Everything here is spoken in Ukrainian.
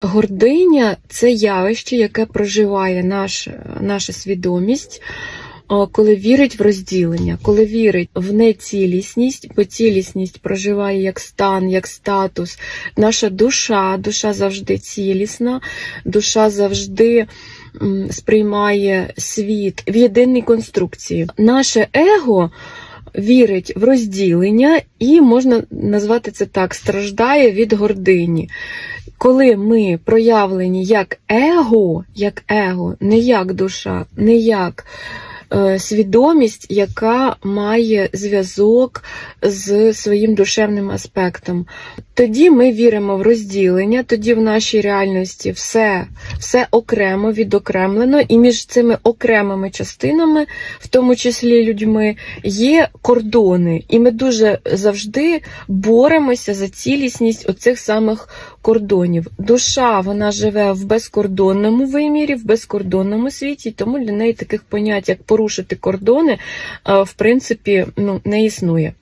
Гординя це явище, яке проживає наш, наша свідомість, коли вірить в розділення, коли вірить в нецілісність, бо цілісність проживає як стан, як статус. Наша душа, душа завжди цілісна, душа завжди сприймає світ в єдиній конструкції. Наше его вірить в розділення і можна назвати це так: страждає від гордині. Коли ми проявлені як его, як его, не як душа, не як е, свідомість, яка має зв'язок з своїм душевним аспектом. Тоді ми віримо в розділення, тоді в нашій реальності все, все окремо, відокремлено, і між цими окремими частинами, в тому числі людьми, є кордони. І ми дуже завжди боремося за цілісність оцих самих кордонів. Душа вона живе в безкордонному вимірі, в безкордонному світі, тому для неї таких понять, як порушити кордони, е, в принципі, ну, не існує.